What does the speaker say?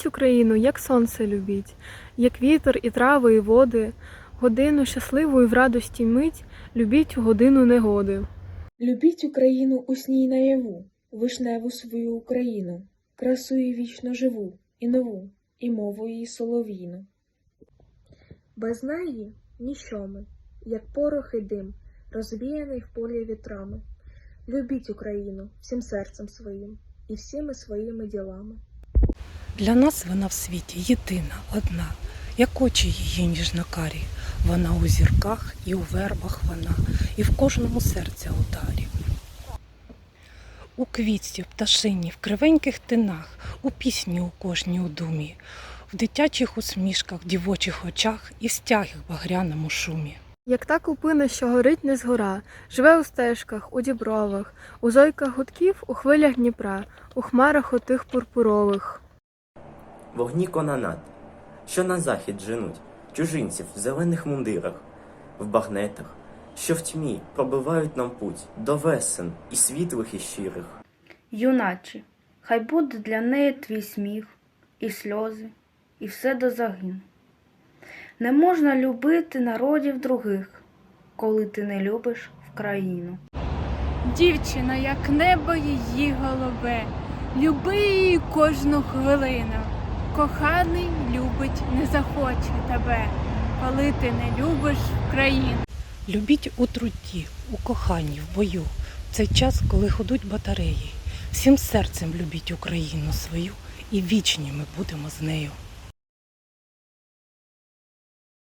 Любіть Україну, як сонце любіть, як вітер і трави, і води, годину щасливу і в радості мить, любіть у годину негоди. Любіть Україну у сній наяву, вишневу свою Україну, красу її вічно живу, і нову, і мову її солов'їну. Без неї ніщо ми, як порох і дим, розвіяний в полі вітрами. Любіть Україну всім серцем своїм і всіми своїми ділами. Для нас вона в світі єдина, одна, як очі її ніжно-карі. Вона у зірках і у вербах вона, і в кожному серця ударі. У квітці, в пташині, в кривеньких тинах, у пісні у кожній у думі, в дитячих усмішках, дівочих очах і в стягах багряному шумі. Як та купина, що горить не згора, живе у стежках, у дібровах, у зойках гудків, у хвилях Дніпра, у хмарах отих пурпурових. Вогні кононат, що на захід женуть, чужинців в зелених мундирах, в багнетах, що в тьмі пробивають нам путь до весен і світлих, і щирих. Юначе, хай буде для неї твій сміх, і сльози, і все до загину. Не можна любити народів других, коли ти не любиш в країну. Дівчина, як небо її голубе, люби її кожну хвилину. Коханий любить не захоче тебе, коли ти не любиш країну. Любіть у труді, у коханні, в бою, в цей час, коли ходуть батареї. Всім серцем любіть Україну свою, і вічні ми будемо з нею.